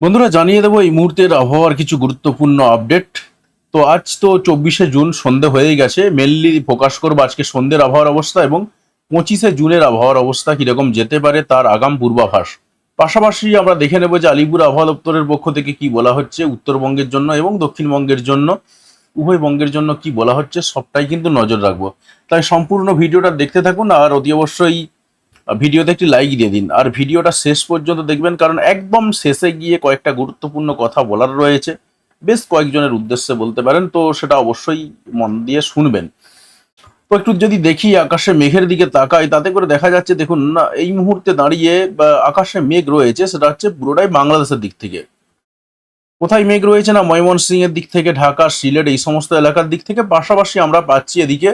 বন্ধুরা, জানিয়ে দেবো, এই মুহূর্তের আবহাওয়ার কিছু গুরুত্বপূর্ণ আপডেট। তো আজ তো চব্বিশে জুন, সন্ধে হয়ে গেছে। মেনলি ফোকাস করব আজকে সন্ধ্যের আবহাওয়ার অবস্থা এবং পঁচিশে জুনের আবহাওয়ার অবস্থা কীরকম যেতে পারে তার আগাম পূর্বাভাস। পাশাপাশি আমরা দেখে নেব যে আলিপুর আবহাওয়া দপ্তরের পক্ষ থেকে কি বলা হচ্ছে উত্তরবঙ্গের জন্য এবং দক্ষিণবঙ্গের জন্য, উভয়বঙ্গের জন্য কি বলা হচ্ছে, সবটাই কিন্তু নজর রাখব। তাই সম্পূর্ণ ভিডিওটা দেখতে থাকুন আর অতি অবশ্যই ভিডিওতে একটি লাইক দিয়ে দিন। আর ভিডিওটা শেষ পর্যন্ত দেখবেন, কারণ একদম শেষে গিয়ে কয়েকটা গুরুত্বপূর্ণ কথা বলার রয়েছে। বেশ কয়েকজনের উদ্দেশ্যে বলতে পারেন, তো সেটা অবশ্যই মন দিয়ে শুনবেন। তো একটু যদি দেখি আকাশে মেঘের দিকে তাকাই, তাতে করে দেখা যাচ্ছে, দেখুন, না, এই মুহূর্তে দাঁড়িয়ে আকাশে মেঘ রয়েছে, সেটা হচ্ছে পুরোটাই বাংলাদেশের দিক থেকে। কোথায় মেঘ রয়েছে না ময়মনসিংহ এর দিক থেকে, ঢাকা, সিলেট, এই সমস্ত এলাকার দিক থেকে, পাশাপাশি আমরা পাচ্ছি এদিকে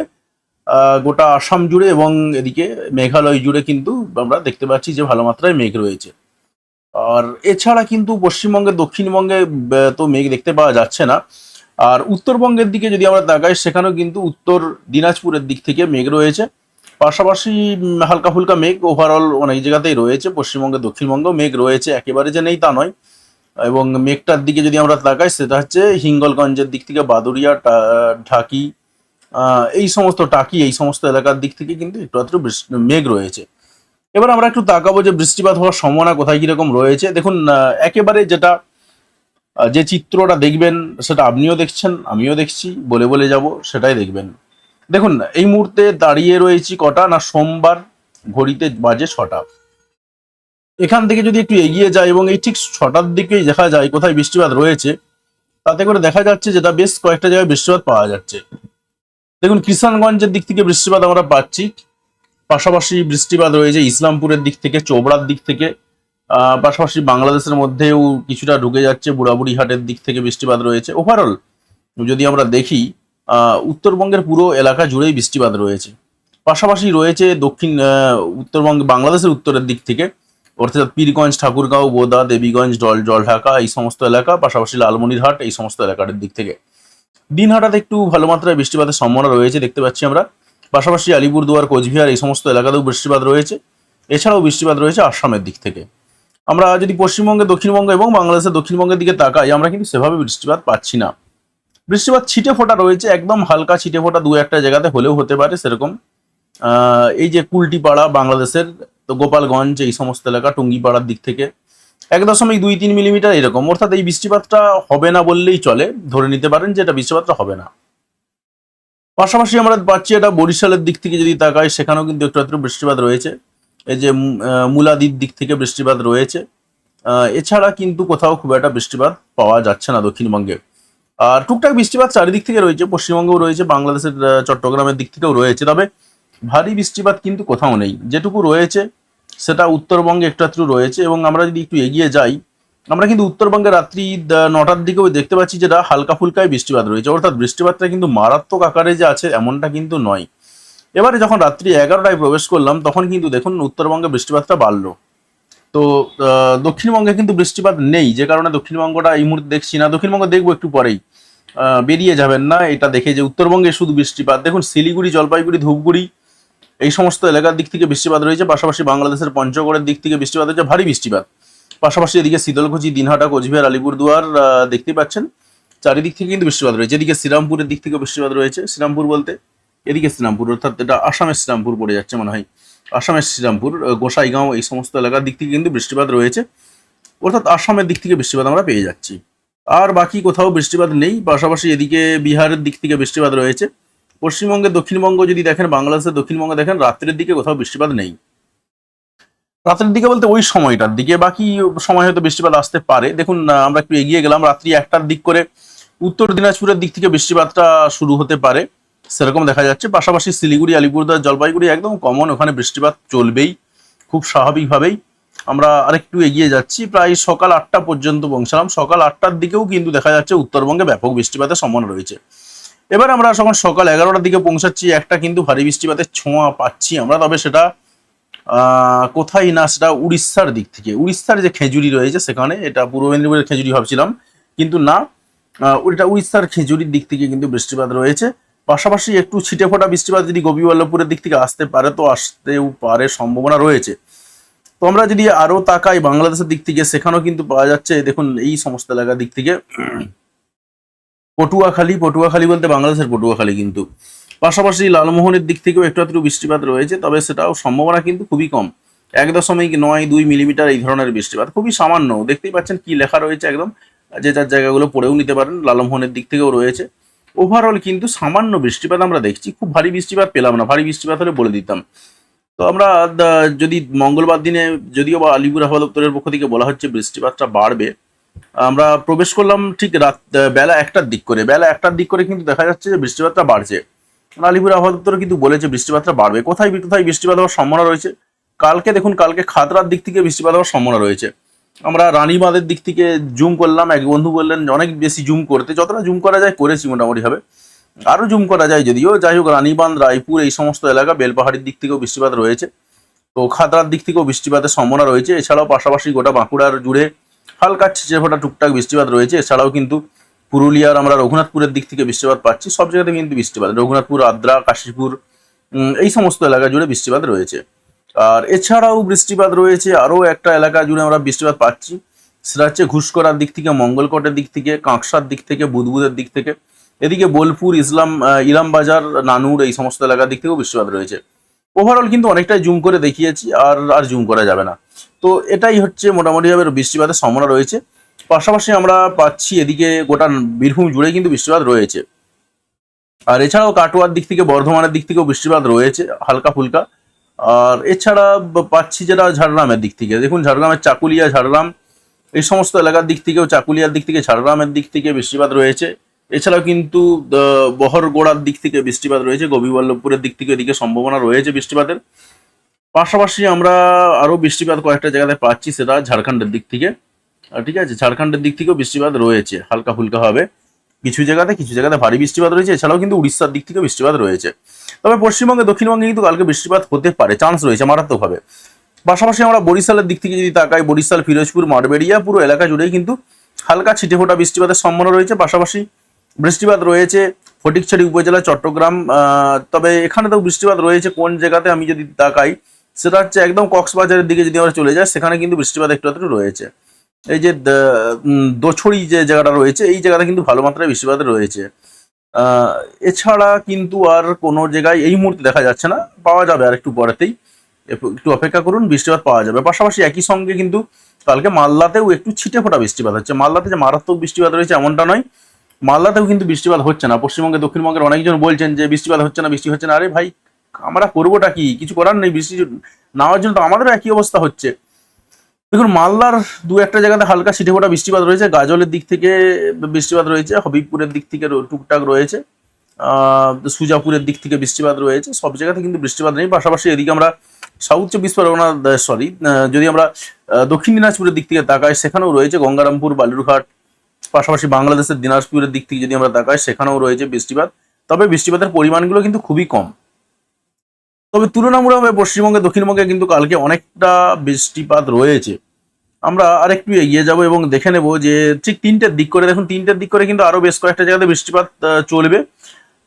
গোটা আসাম জুড়ে এবং এদিকে মেঘালয় জুড়ে কিন্তু আমরা দেখতে পাচ্ছি যে ভালো মাত্রায় মেঘ রয়েছে। আর এছাড়া কিন্তু পশ্চিমবঙ্গের, দক্ষিণবঙ্গে তো মেঘ দেখতে পাওয়া যাচ্ছে না। আর উত্তরবঙ্গের দিকে যদি আমরা তাকাই, সেখানেও কিন্তু উত্তর দিনাজপুরের দিক থেকে মেঘ রয়েছে। পাশাপাশি হালকা ফুলকা মেঘ ওভারঅল অনেক জায়গাতেই রয়েছে। পশ্চিমবঙ্গে, দক্ষিণবঙ্গেও মেঘ রয়েছে। একেবারে যে নেই তা নয়। এবং মেঘটার দিকে যদি আমরা তাকাই, সেটা হচ্ছে হিঙ্গলগঞ্জের দিক থেকে বাদুরিয়া ঢাকি এই সমস্ত টাকি, এই সমস্ত এলাকার দিক থেকে কিন্তু একটু বৃষ্টি- মেঘ রয়েছে। এবার আমরা একটু তাকাবো যে বৃষ্টিপাত হওয়ার সম্ভাবনা কোথায় কীরকম রয়েছে। দেখুন একেবারে যেটা যে চিত্রটা দেখবেন, সেটা আপনিও দেখছেন, আমিও দেখছি, বলে বলে যাব, সেটাই দেখবেন। দেখুন, এই মুহূর্তে দাঁড়িয়ে রয়েছি কটা না সোমবার ঘড়িতে বাজে ছটা। এখান থেকে যদি একটু এগিয়ে যায় এবং এই ঠিক ছটার দিকেই দেখা যায় কোথায় বৃষ্টিপাত রয়েছে, তাতে করে দেখা যাচ্ছে যেটা বেশ কয়েকটা জায়গায় বৃষ্টিপাত পাওয়া যাচ্ছে। দেখুন, কিষানগঞ্জের দিক থেকে বৃষ্টিপাত আমরা পাচ্ছি। পাশাপাশি বৃষ্টিপাত রয়েছে ইসলামপুরের দিক থেকে চোবড়ার দিক থেকে। পাশাপাশি বাংলাদেশের মধ্যেও কিছুটা ঢুকে যাচ্ছে, বুড়াবুড়ি হাটের দিক থেকে বৃষ্টিপাত রয়েছে। ওভারঅল যদি আমরা দেখি উত্তরবঙ্গের পুরো এলাকা জুড়েই বৃষ্টিপাত রয়েছে। পাশাপাশি রয়েছে দক্ষিণ উত্তরবঙ্গ, বাংলাদেশের উত্তরের দিক থেকে। অর্থাৎ পীরগঞ্জ, ঠাকুরগাঁও, বোদা, দেবীগঞ্জ, জল, জলঢাকা, এই সমস্ত এলাকা, পাশাপাশি লালমনিরহাট, এই সমস্ত এলাকার দিক থেকে। দিনহাটাতে একটু ভালো মাত্রায় বৃষ্টিপাতের সম্ভাবনা রয়েছে, দেখতে পাচ্ছি আমরা। পাশাপাশি আলিপুরদুয়ার, কোচবিহার এই সমস্ত এলাকাতেও বৃষ্টিপাত রয়েছে। এছাড়াও বৃষ্টিপাত রয়েছে আসামের দিক থেকে। আমরা যদি পশ্চিমবঙ্গে, দক্ষিণবঙ্গ এবং বাংলাদেশের দক্ষিণবঙ্গের দিকে তাকাই, আমরা কিন্তু সেভাবে বৃষ্টিপাত পাচ্ছি না। বৃষ্টিপাত ছিটে ফোটা রয়েছে, একদম হালকা ছিটে ফোটা দু একটা জায়গাতে হলেও হতে পারে সেরকম। এই যে কুলটিপাড়া, বাংলাদেশের তো গোপালগঞ্জ, এই সমস্ত এলাকা, টুঙ্গিপাড়ার দিক থেকে এক দশমিক দুই তিন মিলিমিটার এরকম। অর্থাৎ এই বৃষ্টিপাতটা হবে না বললেই চলে। ধরে নিতে পারেন যে এটা বৃষ্টিপাতটা হবে না। পাশাপাশি আমরা পাচ্ছি এটা বরিশালের দিক থেকে যদি তাকাই, সেখানেও কিন্তু একটু একটু বৃষ্টিপাত রয়েছে। এই যে মুলাদির দিক থেকে বৃষ্টিপাত রয়েছে। এছাড়া কিন্তু কোথাও খুব একটা বৃষ্টিপাত পাওয়া যাচ্ছে না দক্ষিণবঙ্গে। আর টুকটাক বৃষ্টিপাত চারিদিক থেকে রয়েছে, পশ্চিমবঙ্গেও রয়েছে, বাংলাদেশের চট্টগ্রামের দিক থেকেও রয়েছে। তবে ভারী বৃষ্টিপাত কিন্তু কোথাও নেই। যেটুকু রয়েছে সেটা উত্তরবঙ্গে একটু একটু রয়েছে এবং আমরা যদি একটু এগিয়ে যাই, আমরা কিন্তু উত্তরবঙ্গে রাত্রি নটার দিকেও দেখতে পাচ্ছি যেটা হালকা ফুলকায় বৃষ্টিপাত রয়েছে। অর্থাৎ বৃষ্টিপাতটা কিন্তু মারাত্মক আকারে যে আছে এমনটা কিন্তু নয়। এবারে যখন রাত্রি এগারোটায় প্রবেশ করলাম, তখন কিন্তু দেখুন উত্তরবঙ্গে বৃষ্টিপাতটা বাড়লো। তো দক্ষিণবঙ্গে কিন্তু বৃষ্টিপাত নেই, যে কারণে দক্ষিণবঙ্গটা এই মুহূর্তে দেখছি না। দক্ষিণবঙ্গ দেখব একটু পরেই। বেরিয়ে যাবেন না, এটা দেখে যে উত্তরবঙ্গে শুধু বৃষ্টিপাত। দেখুন শিলিগুড়ি, জলপাইগুড়ি, ধূপগুড়ি এই সমস্ত এলাকার দিক থেকে বৃষ্টিপাত রয়েছে পাশাপাশি বাংলাদেশের পঞ্চগড়ের দিক থেকে বৃষ্টিপাত হচ্ছে ভারী বৃষ্টিপাত। পাশাপাশি এদিকে শীতলকুচি দিনহাটা কোচবিহার আলিপুরদুয়ার আহ, দেখতেই পাচ্ছেন চারিদিক থেকে কিন্তু বৃষ্টিপাত রয়েছে। এদিকে শ্রীরামপুরের দিক থেকে বৃষ্টিপাত রয়েছে শ্রীরামপুর বলতে এদিকে শ্রীরামপুর অর্থাৎ এটা আসামের শ্রীরামপুর পড়ে যাচ্ছে মনে হয়। আসামের শ্রীরামপুর গোসাইগাঁও এই সমস্ত এলাকার দিক থেকে কিন্তু বৃষ্টিপাত রয়েছে। অর্থাৎ আসামের দিক থেকে বৃষ্টিপাত আমরা পেয়ে যাচ্ছি। আর বাকি কোথাও বৃষ্টিপাত নেই পাশাপাশি এদিকে বিহারের দিক থেকে বৃষ্টিপাত রয়েছে। পশ্চিমবঙ্গের দক্ষিণবঙ্গ যদি দেখেন বাংলাদেশের দক্ষিণবঙ্গে দেখেন, রাত্রের দিকে কোথাও বৃষ্টিপাত নেই। রাতের দিকে বলতে ওই সময়টার দিকে, বাকি সময় হয়তো বৃষ্টিপাত আসতে পারে। দেখুন আমরা একটু এগিয়ে গেলাম, রাত্রি একটার দিক করে উত্তর দিনাজপুরের দিক থেকে বৃষ্টিপাতটা শুরু হতে পারে। সেরকম দেখা যাচ্ছে। পাশাপাশি শিলিগুড়ি, আলিপুরদুয়ার, জলপাইগুড়ি একদম কমন ওখানে বৃষ্টিপাত চলবেই, খুব স্বাভাবিকভাবেই। আমরা আরেকটু এগিয়ে যাচ্ছি। প্রায় সকাল আটটা পর্যন্ত পৌঁছালাম। সকাল আটটার দিকেও কিন্তু দেখা যাচ্ছে উত্তরবঙ্গে ব্যাপক বৃষ্টিপাতের সম্ভাবনা রয়েছে। এবার আমরা যখন সকাল এগারোটার দিকে পৌঁছাচ্ছি, একটা কিন্তু ভারী বৃষ্টিপাতের ছোঁয়া পাচ্ছি আমরা। তবে সেটা কোথায় না সেটা উড়িষ্যার দিক থেকে। উড়িষ্যার যে খেজুরি রয়েছে সেখানে, এটা পূর্ব মেদিনীপুরের খেজুরি ভাবছিলাম। কিন্তু না ওটা উড়িষ্যার খেজুরির দিক থেকে কিন্তু বৃষ্টিপাত রয়েছে। পাশাপাশি একটু ছিটে ফোটা বৃষ্টিপাত যদি গোপীবল্লভপুরের দিক থেকে আসতে পারে, তো আসতেও পারে, সম্ভাবনা রয়েছে। তো আমরা যদি আরও তাকাই বাংলাদেশের দিক থেকে, সেখানেও কিন্তু পাওয়া যাচ্ছে, দেখুন, এই সমস্ত এলাকার দিক থেকে। পটুয়াখালী পটুয়াখালী বলতে বাংলাদেশের পটুয়াখালী কিন্তু। পাশাপাশি লালমোহনের দিক থেকেও একটু একটু বৃষ্টিপাত রয়েছে, তবে সেটাও সম্ভাবনা কিন্তু খুবই কম। এক দশমিক নয় দুই মিলিমিটার এই ধরনের বৃষ্টিপাত, খুবই সামান্য। দেখতেই পাচ্ছেন কি লেখা রয়েছে একদম, যে যার জায়গাগুলো পড়েও নিতে পারেন, লালমোহনের দিক থেকেও রয়েছে। ওভারঅল কিন্তু সামান্য বৃষ্টিপাত আমরা দেখছি, খুব ভারী বৃষ্টিপাত পেলাম না, ভারী বৃষ্টিপাত হলে বলে দিতাম। তো আমরা যদি মঙ্গলবার দিনে, যদিও বা আলিপুর আবহাওয়া দপ্তরের পক্ষ থেকে বলা হচ্ছে বৃষ্টিপাতটা বাড়বে আমরা প্রবেশ করলাম ঠিক রাত বেলা একটার দিক করে। বেলা একটার দিক করে কিন্তু দেখা যাচ্ছে যে বৃষ্টিপাতটা বাড়ছে। আলিপুর আবহাওয়া দপ্তর কিন্তু বলেছে বৃষ্টিপাতটা বাড়বে। কোথায় কোথায় বৃষ্টিপাত হওয়ার সম্ভাবনা রয়েছে? কালকে দেখুন, কালকে খাতড়ার দিক থেকে বৃষ্টিপাত হওয়ার সম্ভাবনা রয়েছে। আমরা রানীবাঁধের দিক থেকে জুম করলাম। এক বন্ধু বললেন, অনেক বেশি জুম করতে। যতটা জুম করা যায় করেছি মোটামুটি ভাবে আরও জুম করা যায় যদিও। যাই হোক, রানীবাঁধ, রায়পুর এই সমস্ত এলাকা বেলপাহাড়ির দিক থেকেও বৃষ্টিপাত রয়েছে। তো খাতড়ার দিক থেকেও বৃষ্টিপাতের সম্ভাবনা রয়েছে। এছাড়াও পাশাপাশি গোটা বাঁকুড়ার জুড়ে হালকা ছিটে ফোটা টুকটাক বৃষ্টিপাত রয়েছে, এছাড়াও কিন্তু পুরুলিয়ার আমরা রঘুনাথপুরের দিক থেকে বৃষ্টিপাত পাচ্ছি, সব জায়গাতে কিন্তু বৃষ্টিপাত। রঘুনাথপুর, আদ্রা, কাশীপুর এই সমস্ত এলাকা জুড়ে বৃষ্টিপাত রয়েছে। আর এছাড়াও বৃষ্টিপাত রয়েছে, আরও একটা এলাকা জুড়ে আমরা বৃষ্টিপাত পাচ্ছি। সেটা হচ্ছে ঘুষকরার দিক থেকে, মঙ্গলকোটের দিক থেকে, কাঁকসার দিক থেকে, বুদবুদের দিক থেকে। এদিকে বোলপুর, ইসলাম ইলামবাজার, নানুর, এই সমস্ত এলাকার দিক থেকেও বৃষ্টিপাত রয়েছে। ওভারঅল কিন্তু অনেকটাই জুম করে দেখিয়েছি, আর আর জুম করা যাবে না। তো এটাই হচ্ছে মোটামুটিভাবে বৃষ্টিপাতের সম্ভাবনা রয়েছে। পাশাপাশি আমরা পাচ্ছি এদিকে গোটা বীরভূম জুড়ে কিন্তু বৃষ্টিপাত রয়েছে। আর এছাড়াও কাটোয়ার দিক থেকে, বর্ধমানের দিক থেকেও বৃষ্টিপাত রয়েছে, হালকা ফুলকা। আর এছাড়া পাচ্ছি যেটা ঝাড়গ্রামের দিক থেকে। দেখুন, ঝাড়গ্রামের চাকুলিয়া, ঝাড়গ্রাম, এই সমস্ত এলাকার দিক থেকেও, চাকুলিয়ার দিক থেকে, ঝাড়গ্রামের দিক থেকে বৃষ্টিপাত রয়েছে। এছাড়াও কিন্তু বহরগোড়ার দিক থেকে বৃষ্টিপাত রয়েছে গোপীবল্লভপুরের দিক থেকে এদিকে সম্ভাবনা রয়েছে বৃষ্টিপাতের। পাশাপাশি আমরা আরও বৃষ্টিপাত কয়েকটা জায়গাতে পাচ্ছি সেটা ঝাড়খণ্ডের দিক থেকে। ঠিক আছে, ঝাড়খণ্ডের দিক থেকেও বৃষ্টিপাত রয়েছে, হালকা ফুলকা হবে। কিছু জায়গাতে কিছু জায়গাতে ভারী বৃষ্টিপাত রয়েছে, এছাড়াও কিন্তু উড়িষ্যার দিক থেকে বৃষ্টিপাত রয়েছে। তবে পশ্চিমবঙ্গে, দক্ষিণবঙ্গে কিন্তু কালকে বৃষ্টিপাত হতে পারে চান্স রয়েছে মারাত্মকভাবে। পাশাপাশি আমরা বরিশালের দিক থেকে যদি তাকাই, বরিশাল, ফিরোজপুর মারবেড়িয়া পুরো এলাকা জুড়েই কিন্তু হালকা ছিটে ফোটা বৃষ্টিপাতের সম্ভাবনা রয়েছে। পাশাপাশি বৃষ্টিপাত রয়েছে ফটিকছড়ি উপজেলা, চট্টগ্রাম তবে এখানে তো বৃষ্টিপাত রয়েছে। কোন জায়গাতে আমি যদি তাকাই সেটা হচ্ছে একদম কক্সবাজারের দিকে যদি আমরা চলে যাই, সেখানে কিন্তু বৃষ্টিপাত একটু একটু রয়েছে। এই যে দোছড়ি যে জায়গাটা রয়েছে, এই জায়গাটা কিন্তু ভালো মাত্রায় বৃষ্টিপাত রয়েছে। এছাড়া কিন্তু আর কোনো জায়গায় এই মুহূর্তে দেখা যাচ্ছে না। পাওয়া যাবে আর একটু পরেতেই। একটু অপেক্ষা করুন, বৃষ্টিপাত পাওয়া যাবে। পাশাপাশি একই সঙ্গে কিন্তু কালকে মালদাতেও একটু ছিটে ফোটা বৃষ্টিপাত হচ্ছে। মালদাতে যে মারাত্মক বৃষ্টিপাত রয়েছে এমনটা নয়। মালদাতেও কিন্তু বৃষ্টিপাত হচ্ছে না। পশ্চিমবঙ্গে দক্ষিণবঙ্গের অনেকজন বলছেন যে বৃষ্টিপাত হচ্ছে না, বৃষ্টি হচ্ছে না। আরে ভাই আমরা করবোটা কি? কিছু করার নেই, বৃষ্টি না হওয়ার জন্য তো আমাদেরও একই অবস্থা হচ্ছে। দেখুন, মালদার দু একটা জায়গাতে হালকা ছিটে ফোটা বৃষ্টিপাত রয়েছে, গাজলের দিক থেকে বৃষ্টিপাত রয়েছে, হবিবপুরের দিক থেকে টুকটাক রয়েছে সুজাপুরের দিক থেকে বৃষ্টিপাত রয়েছে, সব জায়গাতে কিন্তু বৃষ্টিপাত নেই। পাশাপাশি এদিকে আমরা সাউথ চব্বিশ পরগনা সরি যদি আমরা দক্ষিণ দিনাজপুরের দিক থেকে তাকাই, সেখানেও রয়েছে গঙ্গারামপুর, বালুরঘাট, পাশাপাশি বাংলাদেশের দিনাজপুরের দিক থেকে যদি আমরা তাকাই, সেখানেও রয়েছে বৃষ্টিপাত। তবে বৃষ্টিপাতের পরিমাণগুলো কিন্তু খুবই কম। তবে তুলনামূলকভাবে পশ্চিমবঙ্গে, দক্ষিণবঙ্গে কিন্তু কালকে অনেকটা বৃষ্টিপাত রয়েছে। আমরা আরেকটু এগিয়ে যাব এবং দেখে নেব যে ঠিক তিনটের দিক করে, দেখুন তিনটের দিক করে কিন্তু আরও বেশ কয়েকটা জায়গাতে বৃষ্টিপাত চলবে।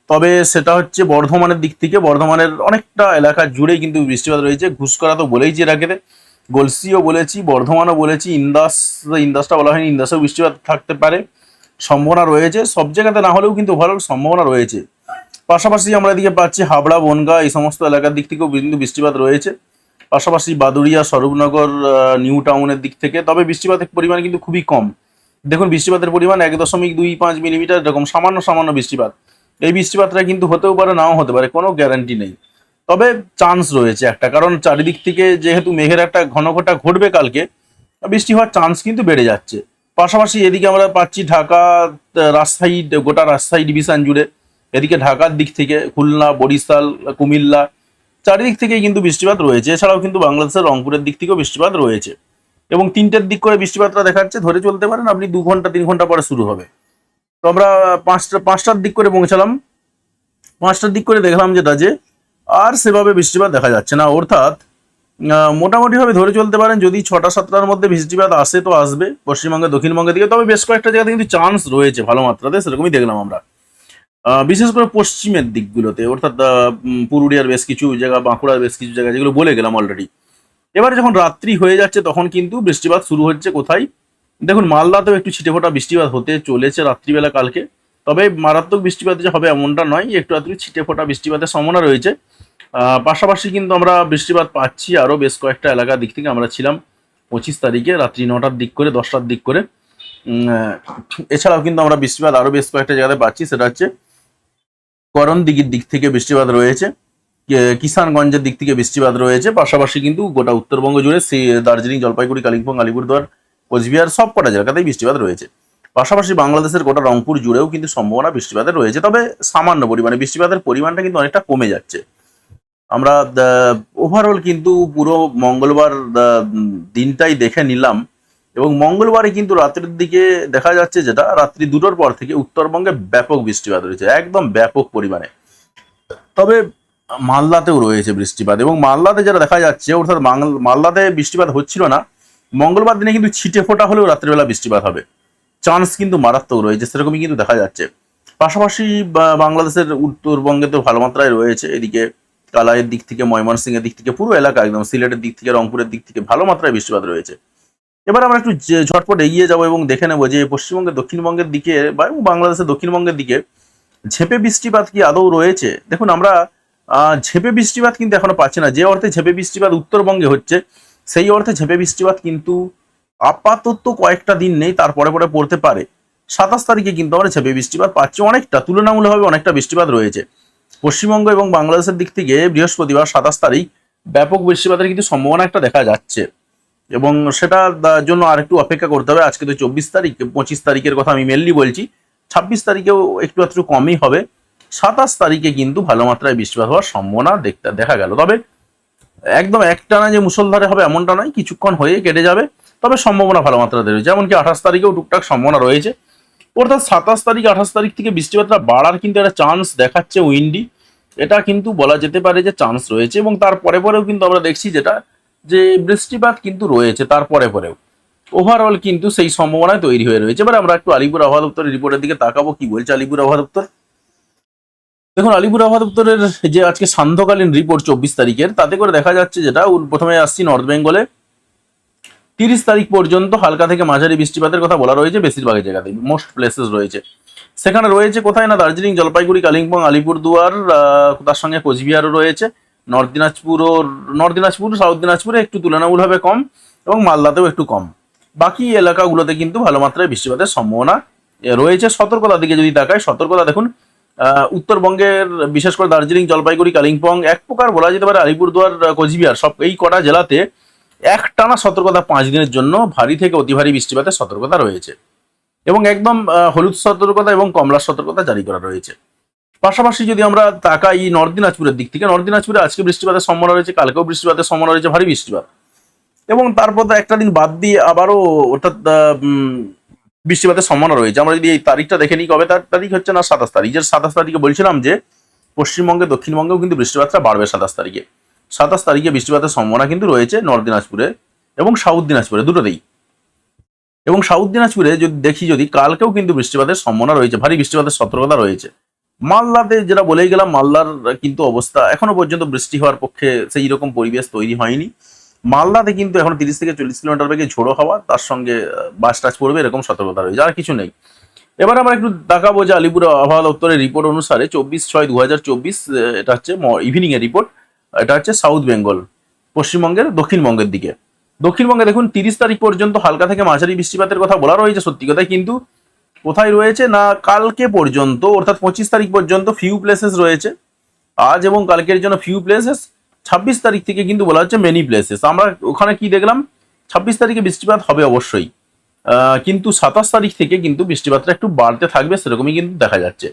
তবে সেটা হচ্ছে বর্ধমানের দিক থেকে, বর্ধমানের অনেকটা এলাকা জুড়েই কিন্তু বৃষ্টিপাত রয়েছে। ঘুষকরা তো বলেইছি এর আগেতে, গলসিও বলেছি, বর্ধমানও বলেছি, ইন্দাস, ইন্দাসটা বলা হয়নি, ইন্দাসেও বৃষ্টিপাত থাকতে পারে, সম্ভাবনা রয়েছে। সব জায়গাতে না হলেও কিন্তু ওভারঅল সম্ভাবনা রয়েছে। পাশাপাশি আমরা এদিকে পাচ্ছি হাবড়া, বনগা, এই সমস্ত এলাকার দিক থেকেও কিন্তু বৃষ্টিপাত রয়েছে। পাশাপাশি বাদুড়িয়া, স্বরূপনগর নিউ টাউনের দিক থেকে, তবে বৃষ্টিপাতের পরিমাণ কিন্তু খুবই কম। দেখুন, বৃষ্টিপাতের পরিমাণ এক দশমিক দুই পাঁচ মিলিমিটার, এরকম সামান্য সামান্য বৃষ্টিপাত। এই বৃষ্টিপাতটা কিন্তু হতেও পারে, নাও হতে পারে, কোনো গ্যারান্টি নেই। তবে চান্স রয়েছে একটা, কারণ চারিদিক থেকে যেহেতু মেঘের একটা ঘন ঘটা ঘটবে কালকে, বৃষ্টি হওয়ার চান্স কিন্তু বেড়ে যাচ্ছে। পাশাপাশি এদিকে আমরা পাচ্ছি ঢাকা রাজশাহী, গোটা রাজশাহী ডিভিশন জুড়ে। এদিকে ঢাকার দিক থেকে খুলনা, বরিশাল, কুমিল্লা, চারিদিক থেকেই কিন্তু বৃষ্টিপাত রয়েছে। এছাড়াও কিন্তু বাংলাদেশের রংপুরের দিক থেকেও বৃষ্টিপাত রয়েছে। এবং তিনটের দিক করে বৃষ্টিপাতটা দেখাচ্ছে, ধরে চলতে পারেন আপনি দু ঘণ্টা, তিন ঘণ্টা পরে শুরু হবে। তো আমরা পাঁচটা, পাঁচটার দিক করে পৌঁছালাম। পাঁচটার দিক করে দেখলাম যেটা যে, আর সেভাবে বৃষ্টিপাত দেখা যাচ্ছে না। অর্থাৎ মোটামুটিভাবে ধরে চলতে পারেন, যদি ছটা, সাতটার মধ্যে বৃষ্টিপাত আসে তো আসবে, পশ্চিমবঙ্গে, দক্ষিণবঙ্গের দিকে। তবে বেশ কয়েকটা জায়গাতে কিন্তু চান্স রয়েছে ভালো মাত্রাতে, সেরকমই দেখলাম আমরা। বিশেষ করে পশ্চিমের দিকগুলোতে, অর্থাৎ পুরুলিয়ার বেশ কিছু জায়গা, বাঁকুড়ার বেশ কিছু জায়গা, যেগুলো বলে গেলাম অলরেডি এবারে যখন রাত্রি হয়ে যাচ্ছে, তখন কিন্তু বৃষ্টিপাত শুরু হচ্ছে কোথায়? দেখুন, মালদাতেও একটু ছিটেফোঁটা বৃষ্টিপাত হতে চলেছে রাত্রিবেলা কালকে। তবে মারাত্মক বৃষ্টিপাত যে হবে এমনটা নয়, একটু আধটু ছিটেফোঁটা বৃষ্টিপাতের সম্ভাবনা রয়েছে। পাশাপাশি কিন্তু আমরা বৃষ্টিপাত পাচ্ছি আরও বেশ কয়েকটা এলাকার দিক থেকে। আমরা ছিলাম পঁচিশ তারিখে, রাত্রি নটার দিক করে, দশটার দিক করে। এছাড়াও কিন্তু আমরা বৃষ্টিপাত আরও বেশ কয়েকটা জায়গাতে পাচ্ছি, সেটা হচ্ছে করণ দিঘির দিক থেকে বৃষ্টিপাত রয়েছে কিষানগঞ্জের দিক থেকে বৃষ্টিপাত রয়েছে, পাশাপাশি কিন্তু গোটা উত্তরবঙ্গ জুড়ে দার্জিলিং, জলপাইগুড়ি, কালিম্পং, আলিপুরদুয়ার, কোচবিহার সব কটা জায়গাতেই বৃষ্টিপাত রয়েছে। পাশাপাশি বাংলাদেশের গোটা রংপুর জুড়েও কিন্তু সম্ভাবনা বৃষ্টিপাতের রয়েছে, তবে সামান্য পরিমাণে বৃষ্টিপাতের পরিমাণটা কিন্তু অনেকটা কমে যাচ্ছে। আমরা ওভারঅল কিন্তু পুরো মঙ্গলবার দিনটাই দেখে নিলাম এবং মঙ্গলবারে কিন্তু রাত্রির দিকে দেখা যাচ্ছে যেটা, রাত্রি দুটোর পর থেকে উত্তরবঙ্গে ব্যাপক বৃষ্টিপাত রয়েছে একদম ব্যাপক পরিমাণে। তবে মালদাতেও রয়েছে বৃষ্টিপাত এবং মালদাতে যেটা দেখা যাচ্ছে, অর্থাৎ মালদাতে বৃষ্টিপাত হচ্ছিল না, মঙ্গলবার দিনে কিন্তু ছিটে ফোটা হলেও রাত্রিবেলা বৃষ্টিপাত হবে। চান্স কিন্তু মারাত্মক রয়েছে, সেরকমই কিন্তু দেখা যাচ্ছে। পাশাপাশি বাংলাদেশের উত্তরবঙ্গে তো ভালো মাত্রায় রয়েছে, এদিকে কালাইয়ের দিক থেকে, ময়মনসিংহের দিক থেকে, পুরো এলাকা একদম সিলেটের দিক থেকে, রংপুরের দিক থেকে ভালো মাত্রায় বৃষ্টিপাত রয়েছে। এবার আমরা একটু ঝটপট এগিয়ে যাব এবং দেখে নেব যে পশ্চিমবঙ্গের, দক্ষিণবঙ্গের দিকে বা বাংলাদেশের দক্ষিণবঙ্গের দিকে ঝেপে বৃষ্টিপাত কি আদৌ রয়েছে? দেখুন, আমরা ঝেপে বৃষ্টিপাত কিন্তু এখনও পাচ্ছি না। যে অর্থে ঝেপে বৃষ্টিপাত উত্তরবঙ্গে হচ্ছে, সেই অর্থে ঝেপে বৃষ্টিপাত কিন্তু আপাতত কয়েকটা দিন নেই তারপরে পরে পড়তে পারে। সাতাশ তারিখে কিন্তু আমরা ঝেপে বৃষ্টিপাত পাচ্ছি অনেকটা, তুলনামূলকভাবে অনেকটা বৃষ্টিপাত রয়েছে। পশ্চিমবঙ্গ এবং বাংলাদেশের দিক থেকে বৃহস্পতিবার সাতাশ তারিখ ব্যাপক বৃষ্টিপাতের কিন্তু সম্ভাবনা একটা দেখা যাচ্ছে। এবং সেটার জন্য আর একটু অপেক্ষা করতে হবে। আজকে তো চব্বিশ তারিখ, পঁচিশ তারিখের কথা আমি মেনলি বলছি। ছাব্বিশ তারিখেও একটু একটু কমই হবে। সাতাশ তারিখে কিন্তু ভালো মাত্রায় বৃষ্টিপাত হওয়ার সম্ভাবনা দেখতে দেখা গেল। তবে একদম একটানা যে মুসলধারে হবে এমনটা নয়, কিছুক্ষণ হয়ে কেটে যাবে। তবে সম্ভাবনা ভালো মাত্রাতে রয়েছে যেমনকি আঠাশ তারিখেও টুকটাক সম্ভাবনা রয়েছে। অর্থাৎ সাতাশ তারিখ, আঠাশ তারিখ থেকে বৃষ্টিপাতটা বাড়ার কিন্তু একটা চান্স দেখাচ্ছে উইন্ডি এটা কিন্তু বলা যেতে পারে যে চান্স রয়েছে এবং তারপরে পরেও কিন্তু আমরা দেখছি যেটা যে বৃষ্টিপাত কিন্তু রয়েছে তারপরে পরেও। ওভারঅল কিন্তু সেই সম্ভাবনায় তৈরি হয়ে রয়েছে। এবার আমরা একটু আলিপুর আবহাওয়া দপ্তরের রিপোর্টের দিকে তাকাবো। কি বলছে আলিপুর আবহাওয়া দপ্তর? দেখুন, আলিপুর আবহাওয়া দপ্তরের যে আজকে সান্ধ্যকালীন রিপোর্ট চব্বিশ তারিখের, তাতে করে দেখা যাচ্ছে যেটা প্রথমে আসছি নর্থ বেঙ্গলে। তিরিশ তারিখ পর্যন্ত হালকা থেকে মাঝারি বৃষ্টিপাতের কথা বলা রয়েছে বেশিরভাগ জায়গাতে মোস্ট প্লেসেস রয়েছে। সেখানে রয়েছে কোথায় না, দার্জিলিং, জলপাইগুড়ি, কালিম্পং, আলিপুরদুয়ার তার সঙ্গে কোচবিহারও রয়েছে। নর্থ দিনাজপুরও, নর্থ দিনাজপুর, সাউথ দিনাজপুরে একটু তুলনামূলকভাবে কম এবং মালদাতেও একটু কম। বাকি এলাকাগুলোতে কিন্তু ভালো মাত্রায় বৃষ্টিপাতের সম্ভাবনা রয়েছে। সতর্কতার দিকে যদি তাকায় সতর্কতা দেখুন উত্তরবঙ্গের, বিশেষ করে দার্জিলিং, জলপাইগুড়ি, কালিম্পং, এক প্রকার বলা যেতে পারে আলিপুরদুয়ার কোচবিহার, সব এই কটা জেলাতে একটানা সতর্কতা পাঁচ দিনের জন্য ভারী থেকে অতি ভারী বৃষ্টিপাতের সতর্কতা রয়েছে এবং একদম হলুদ সতর্কতা এবং কমলা সতর্কতা জারি করা রয়েছে। পাশাপাশি যদি আমরা তাকাই নর্থ দিনাজপুরের দিক থেকে, নর্থ দিনাজপুরে আজকে বৃষ্টিপাতের সম্ভাবনা রয়েছে, কালকেও বৃষ্টিপাতের সম্ভাবনা রয়েছে, ভারী বৃষ্টিপাত। এবং তারপর একটা দিন বাদ দিয়ে আবারও অর্থাৎ বৃষ্টিপাতের সম্ভাবনা রয়েছে। আমরা যদি এই তারিখটা দেখে নিই, কবে তার তারিখ হচ্ছে না সাতাশ তারিখ। যে সাতাশ তারিখে বলছিলাম যে, পশ্চিমবঙ্গে, দক্ষিণবঙ্গেও কিন্তু বৃষ্টিপাতটা বাড়বে সাতাশ তারিখে। সাতাশ তারিখে বৃষ্টিপাতের সম্ভাবনা কিন্তু রয়েছে নর্থ দিনাজপুরে এবং সাউথ দিনাজপুরে দুটোতেই এবং সাউথ দিনাজপুরে যদি দেখি যদি, কালকেও কিন্তু বৃষ্টিপাতের সম্ভাবনা রয়েছে, ভারী বৃষ্টিপাতের সতর্কতা রয়েছে। মালদাতে যেটা বলেই গেলাম, মালদার কিন্তু অবস্থা এখনও পর্যন্ত বৃষ্টি হওয়ার পক্ষে সেই রকম পরিবেশ তৈরি হয়নি। মালদাতে কিন্তু এখন তিরিশ থেকে চল্লিশ কিলোমিটার বেগে ঝোড়ো হাওয়া, তার সঙ্গে বাস টাচ পড়বে, এরকম সতর্কতা রয়েছে, আর কিছু নেই। এবার আমরা একটু দেখাবো যে আলিপুর আবহাওয়া দপ্তরের রিপোর্ট অনুসারে চব্বিশ ছয় দু এটা হচ্ছে ইভিনিং এর রিপোর্ট এটা হচ্ছে সাউথ বেঙ্গল পশ্চিমবঙ্গের দক্ষিণবঙ্গের দিকে। দক্ষিণবঙ্গে দেখুন, তিরিশ তারিখ পর্যন্ত হালকা থেকে মাঝারি বৃষ্টিপাতের কথা বলা রয়েছে, সত্যি কথাই কিন্তু কোথায় রয়েছে? না, কালকে পর্যন্ত, অর্থাৎ পঁচিশ তারিখ পর্যন্ত ফিউ প্লেসেস রয়েছে। আজ এবং কালকের জন্য ফিউ প্লেসেস ছাব্বিশ তারিখ থেকে কিন্তু বলা হচ্ছে মেনি প্লেসেস আমরা ওখানে কি দেখলাম? ছাব্বিশ তারিখে বৃষ্টিপাত হবে অবশ্যই। কিন্তু সাতাশ তারিখ থেকে কিন্তু বৃষ্টিপাতটা একটু বাড়তে থাকবে, সেরকমই কিন্তু দেখা যাচ্ছে।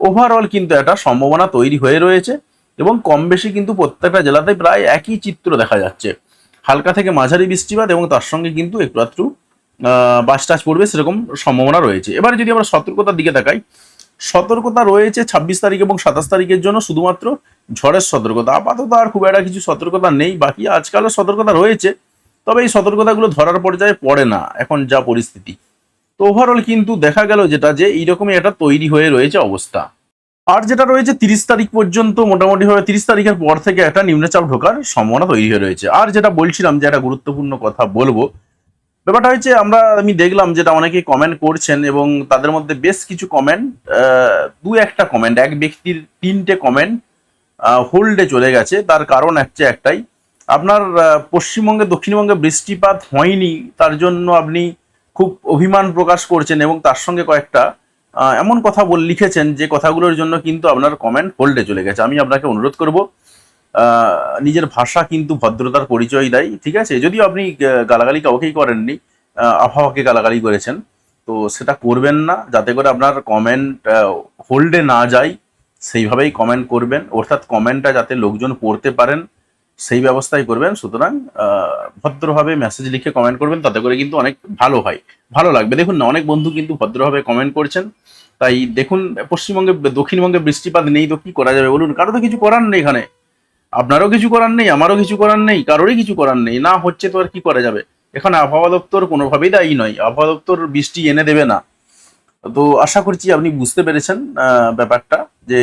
ওভারঅল কিন্তু একটা সম্ভাবনা তৈরি হয়ে রয়েছে এবং কম বেশি কিন্তু প্রত্যেকটা জেলাতে প্রায় একই চিত্র দেখা যাচ্ছে। হালকা থেকে মাঝারি বৃষ্টিপাত এবং তার সঙ্গে কিন্তু একটু একটু বাস টাচ পড়বে, সেরকম সম্ভাবনা রয়েছে। এবারে যদি আমরা সতর্কতার দিকে তাকাই, সতর্কতা রয়েছে ছাব্বিশ তারিখ এবং সাতাশ তারিখের জন্য শুধুমাত্র ঝড়ের সতর্কতা। আপাতত আর খুব একটা কিছু সতর্কতা নেই, বাকি আজকালও সতর্কতা রয়েছে, তবে এই সতর্কতাগুলো ধরার পর্যায়ে পড়ে না, এখন যা পরিস্থিতি। তো ওভারঅল কিন্তু দেখা গেল যেটা, যে এইরকমই একটা তৈরি হয়ে রয়েছে অবস্থা। আর যেটা রয়েছে, তিরিশ তারিখ পর্যন্ত মোটামুটি ভাবে তিরিশ তারিখের পর থেকে একটা নিম্নচাপ ঢোকার সম্ভাবনা তৈরি হয়ে রয়েছে। আর যেটা বলছিলাম যে একটা গুরুত্বপূর্ণ কথা বলব ব্যাপারটা হচ্ছে আমরা, আমি দেখলাম যেটা অনেকে কমেন্ট করছেন এবং তাদের মধ্যে বেশ কিছু কমেন্ট দু একটা কমেন্ট এক ব্যক্তির তিনটে কমেন্ট হোল্ডে চলে গেছে। তার কারণ হচ্ছে একটাই, আপনার পশ্চিমবঙ্গে, দক্ষিণবঙ্গে বৃষ্টিপাত হয়নি, তার জন্য আপনি খুব অভিমান প্রকাশ করছেন এবং তার সঙ্গে কয়েকটা এমন কথা বল, লিখেছেন যে কথাগুলোর জন্য কিন্তু আপনার কমেন্ট হোল্ডে চলে গেছে। আমি আপনাকে অনুরোধ করব নিজের ভাষা কিন্তু ভদ্রতার পরিচয় দেয়, ঠিক আছে? যদিও আপনি গালাগালি কাউকেই করেননি আবহাওয়াকে গালাগালি করেছেন, তো সেটা করবেন না, যাতে করে আপনার কমেন্ট হোল্ডে না যায়, সেইভাবেই কমেন্ট করবেন, অর্থাৎ কমেন্টটা যাতে লোকজন পড়তে পারেন, সেই ব্যবস্থাই করবেন। সুতরাং ভদ্রভাবে মেসেজ লিখে কমেন্ট করবেন, তাতে করে কিন্তু অনেক ভালো হয়, ভালো লাগবে। দেখুন না, অনেক বন্ধু কিন্তু ভদ্রভাবে কমেন্ট করছেন, তাই দেখুন, পশ্চিমবঙ্গে, দক্ষিণবঙ্গে বৃষ্টিপাত নেই তো কি করা যাবে? বলুন, কারও তো কিছু করার নেই এখানে। আপনারও কিছু করার নেই, আমারও কিছু করার নেই, কারোরই কিছু করার নেই, না হচ্ছে তো আর কি করা যাবে? এখানে আবহাওয়া দপ্তর কোনোভাবেই দায়ী নয়, আবহাওয়া দপ্তর বৃষ্টি এনে দেবে না। তো আশা করছি আপনি বুঝতে পেরেছেন ব্যাপারটা, যে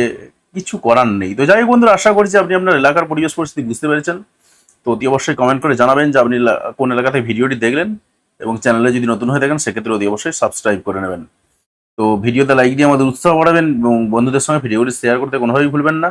কিছু করার নেই। তো যাই বন্ধুরা, আশা করছি আপনি আপনার এলাকার পরিবেশ পরিস্থিতি বুঝতে পেরেছেন। তো অতি অবশ্যই কমেন্ট করে জানাবেন যে আপনি কোন এলাকাতে ভিডিওটি দেখলেন এবং চ্যানেলে যদি নতুন হয়ে থাকেন, সেক্ষেত্রে অতি অবশ্যই সাবস্ক্রাইব করে নেবেন। তো ভিডিওতে লাইক দিয়ে আমাদের উৎসাহ বাড়াবেন এবং বন্ধুদের সঙ্গে ভিডিওটি শেয়ার করতে কোনোভাবেই ভুলবেন না।